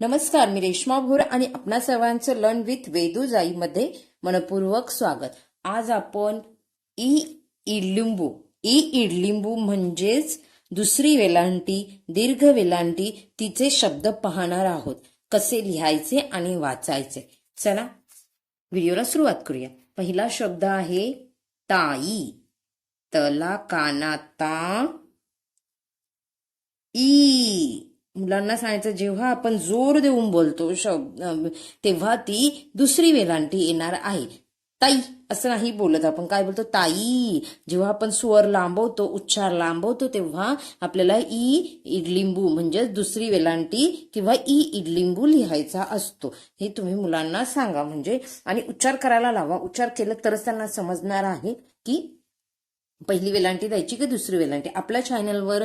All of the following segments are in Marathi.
नमस्कार मी रेश्मा भोर आणि आपणा सर्वांचं लर्न विथ वेदू मनपूर्वक स्वागत. आज आपण ई इडलिंबू. ई इडलिंबू म्हणजेच दुसरी वेलांटी दीर्घ वेलांटी तिचे शब्द पाहणार आहोत. कसे लिहायचे आणि वाचायचे? चला व्हिडिओला सुरुवात करूया. पहिला शब्द आहे ताई. तला काना ता ई. मुलांना सांगायचं जेव्हा आपण जोर देऊन बोलतो शब्द तेव्हा ती दुसरी वेलांटी येणार आहे. ताई असं नाही बोलत आपण. काय बोलतो? ताई जेव्हा आपण स्वर लांबवतो उच्चार लांबवतो तेव्हा आपल्याला ई इडलिंबू म्हणजेच दुसरी वेलांटी किंवा ई इडलिंबू लिहायचा असतो. हे तुम्ही मुलांना सांगा. म्हणजे आणि उच्चार करायला लावा. उच्चार केलं तरच त्यांना समजणार आहे की पहिली वेलांटी द्यायची की दुसरी वेलांटी? आपल्या चॅनलवर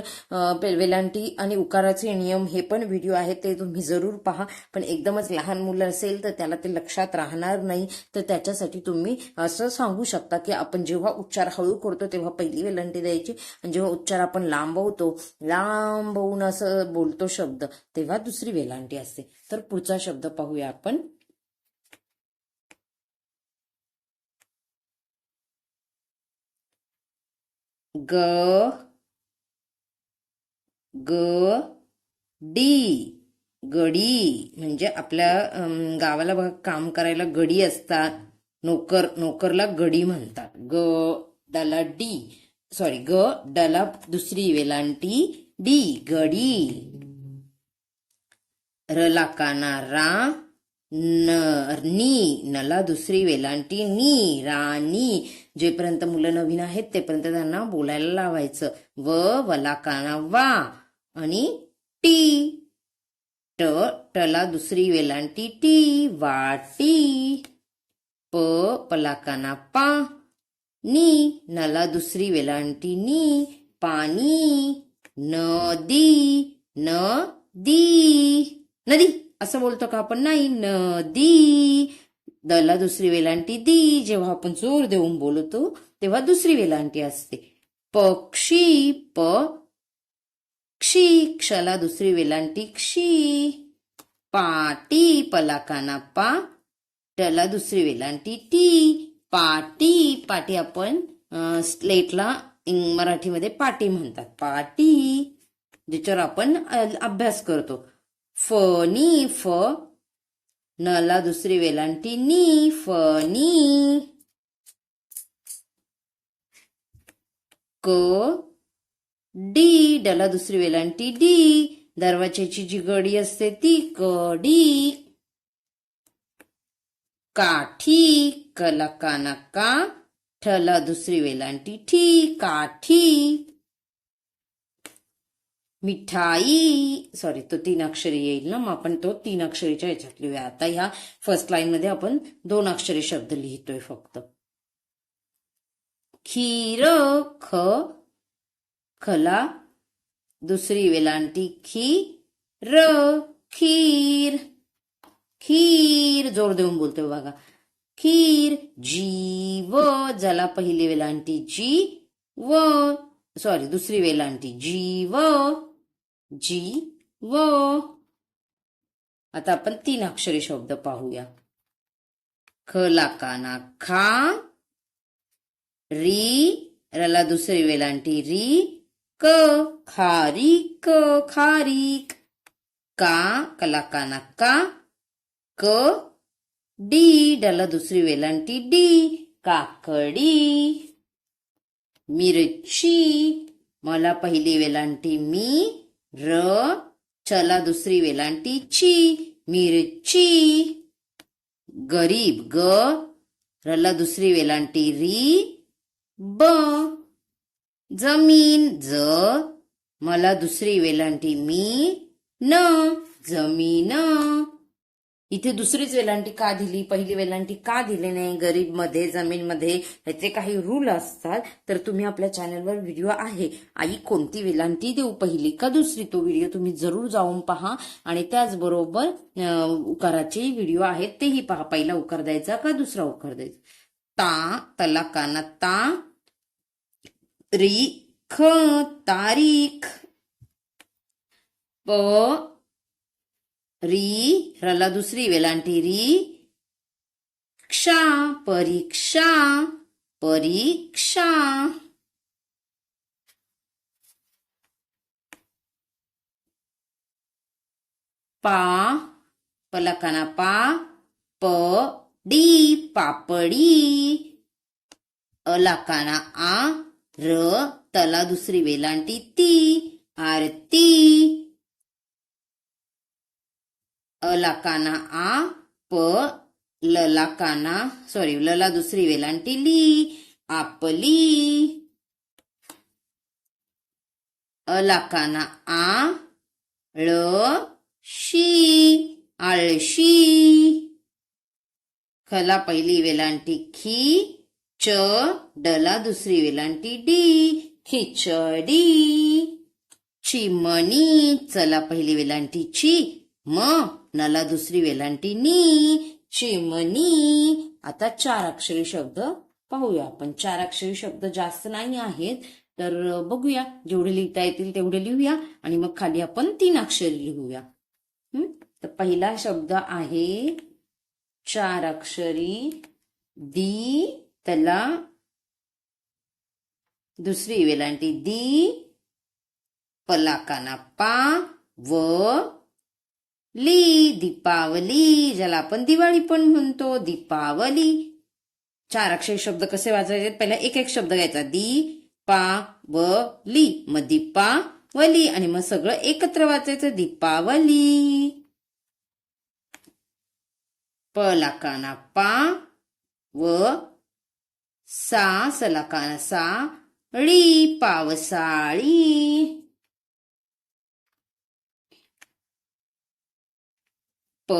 पे- वेलांटी आणि उकाराचे नियम हे पण व्हिडिओ आहेत ते तुम्ही जरूर पहा. पण एकदमच लहान मुलं असेल तर त्याला ते लक्षात राहणार नाही. तर त्याच्यासाठी तुम्ही असं सांगू शकता की आपण जेव्हा उच्चार हळू करतो तेव्हा पहिली वेलांटी द्यायची. आणि जेव्हा उच्चार आपण लांबवतो लांबवून असं बोलतो शब्द तेव्हा दुसरी वेलांटी असते. तर पुढचा शब्द पाहूया आपण. ग ग डी. गडी म्हणजे आपल्या गावाला बघा काम करायला गडी असतात. नोकर नोकरला गडी म्हणतात. ग डला डी. सॉरी ग डला दुसरी वेलांटी डी गडी. रला काना रा न नी. नला दुसरी वेलांटी नी राणी जेपर्यंत मुलं नवीन आहेत तेपर्यंत त्यांना बोलायला लावायचं. व वला काना वा. आणि टी. ट टला दुसरी वेलांटी टी. वाटी प पलाकाना पा. नी नला दुसरी वेलांटी नी. पाणी नदी नदी. नदी असं बोलतो का आपण? नाही नदी. दला दुसरी वेलांटी दी. जेव्हा आपण जोर देऊन बोलतो तेव्हा दुसरी वेलांटी असते. पक्षी प क्षी क्षला दुसरी वेलांटी क्षी. पाटी पलाकाना पा. टला दुसरी वेलांटी टी. पाटी पाटी आपण स्लेटला मराठीमध्ये पाटी म्हणतात. पाटी ज्याच्यावर आपण अभ्यास करतो. फनी फ नला दुसरी वेलांटी नी फनी क डी डला दुसरी वेलांटी डी. दरवाज्याची जी गडी असते ती कडी काठी कला काना का ठला दुसरी वेलांटी ठी काठी. मिठाई. सॉरी तो तीन अक्षरी येईल ना मग आपण तो तीन अक्षरीच्या ह्याच्यात लिहूया. आता ह्या फर्स्ट लाईन मध्ये आपण दोन अक्षरी शब्द लिहितोय फक्त. खीर ख खला दुसरी वेलांटी खी र खीर. खीर जोर देऊन बोलतोय बघा. खीर जीव ज्याला पहिली वेलांटी जी व सॉरी दुसरी वेलांटी जीव. जी? व. आता आपण तीन अक्षरी शब्द पाहूया. खला काना खा. री रला दुसरी वेलांटी री. क खारी क खारीक. का कला काना का. क डी डला दुसरी वेलांटी डी. काकडी. मिरची. मला पहिली वेलांटी मी. र चला दुसरी वेलांटी ची मिरची. गरीब ग रला दुसरी वेलांटी री ब. जमीन ज मला दुसरी वेलांटी मी न जमीन. इथे दुसरीच वेलांटी का दिली? पहिली वेलांटी का दिली नाही? गरीबमध्ये जमीन मध्ये ह्याचे काही रूल असतात तर तुम्ही आपल्या चॅनलवर व्हिडिओ आहे. आई कोणती वेलांटी देऊ? पहिली का दुसरी? तो व्हिडिओ तुम्ही जरूर जाऊन पहा. आणि त्याचबरोबर उकाराचे व्हिडिओ आहेत तेही पहा. पहिला उकार द्यायचा का दुसरा उकार द्यायचा? ता तला काना ता री ख तारीख प री रला दुसरी वेलांटी री. क्षा परीक्षा परीक्षा. पा पलकाना पा प डी पापडी. अलाकाना आ र तला दुसरी वेलांटी ती आरती. अलाकाना आ प ललाकाना सॉरी लला दुसरी वेलांटी ली आपली. अलाकाना आ ळ शी आळशी. खला पहिली वेलांटी खी च डला दुसरी वेलांटी डी खिचडी. चिमणी चला पहिली वेलांटी ची म नला दुसरी वेलांटी नी चिमणी आता चार अक्षरी शब्द पाहूया. आपण चार अक्षरी शब्द जास्त नाही आहेत तर बघूया. जेवढे लिहिता येतील तेवढे लिहूया. आणि मग खाली आपण तीन अक्षरी लिहूया. तर पहिला शब्द आहे चार अक्षरी दी त्याला दुसरी वेलांटी दी पलाकाना पा व ली दीपावली ज्याला आपण दिवाळी पण म्हणतो दीपावली. चार अक्षर शब्द कसे वाचायचे? पहिला एक एक शब्द घ्यायचा. दी पा व ली मग दीपावली आणि मग सगळं एकत्र वाचायचं. दीपावली. प लाकाना पा व सा सलाकाना सा ळी पावसाळी. प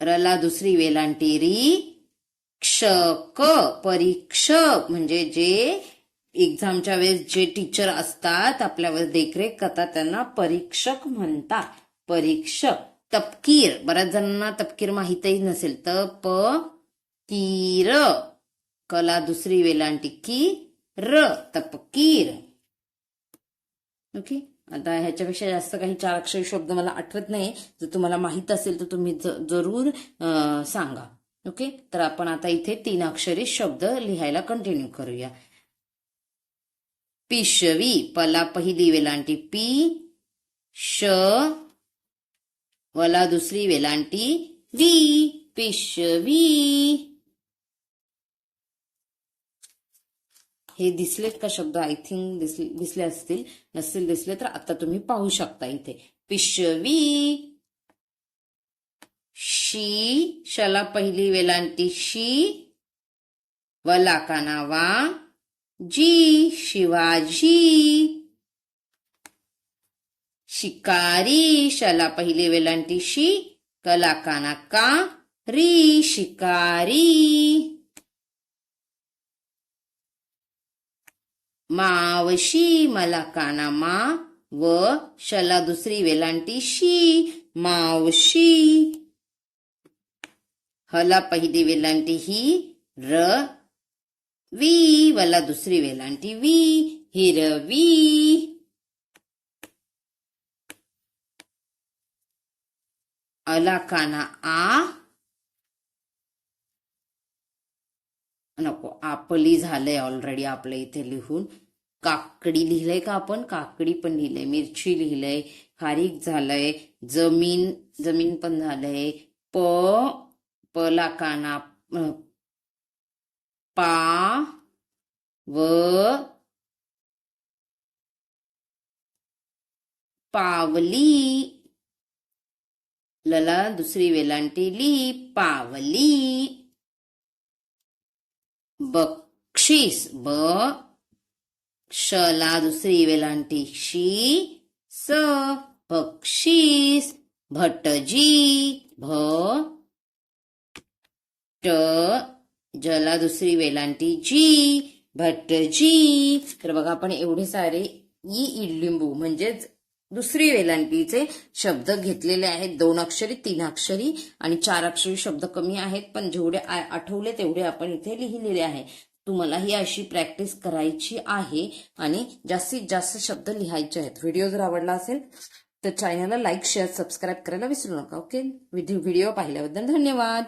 रला दुसरी वेलांटी री क्षक परीक्षक म्हणजे जे एक्झामच्या वेळेस जे टीचर असतात आपल्यावर देखरेख करतात त्यांना परीक्षक म्हणतात. परीक्षक तपकीर. बऱ्याच जणांना तपकीर माहितही नसेल. तर. प कीर कला दुसरी वेलांटी की र तपकीर. ओके? आता ह्याच्यापेक्षा जास्त काही चार अक्षरी शब्द मला आठवत नाही. जर तुम्हाला माहीत असेल तर तुम्ही जरूर सांगा. ओके? तर आपण आता इथे तीन अक्षरी शब्द लिहायला कंटिन्यू करूया. पिशवी पला पहिली वेलांटी पी श वला दुसरी वेलांटी वी पिशवी. हे दिसलेत का शब्द? आय थिंक दिसले असतील. नसतील दिसले तर आता तुम्ही पाहू शकता इथे. पिशवी. शी. शला पहिली वेलांटी. शी. वला का वा जी. शिवाजी. शिकारी. शला पहिली वेलांटी. शी. कला काना का री. शिकारी. मावशी मला काना मा व शला दुसरी वेलांटी शी मावशी हला पहिली वेलांटी ही र वी. वला दुसरी वेलांटी वी हिरवी अला काना आ. नको आपली झालंय ऑलरेडी आपल्या इथे लिहून. काकडी लिहिलंय का आपण? काकडी पण लिहिलंय. मिरची लिहिलंय. खारीक झालंय. जमीन जमीन पण झालंय. प पला काना पा व पावली. लला दुसरी वेलांटी ली पावली. बक्षीस. ब क्षला दुसरी वेलांटी शी स पक्षीस भटजी भ ट जला दुसरी वेलांटी जी भटजी तर बघा आपण एवढे सारे ई इडलिंबू म्हणजेच दुसरी वेलांटीचे शब्द घेतलेले आहेत. दोन अक्षरी तीन अक्षरी आणि चार अक्षरी शब्द कमी आहेत पण जेवढे आठवले तेवढे आपण इथे लिहिलेले आहे. तुम्हाला ही अशी प्रॅक्टिस करायची आहे आणि जास्तीत जास्त शब्द लिहायचे आहेत. व्हिडिओ जर आवडला असेल तर चॅनलला लाईक शेअर सबस्क्राईब करायला विसरू नका ओके व्हिडिओ पाहिल्याबद्दल धन्यवाद.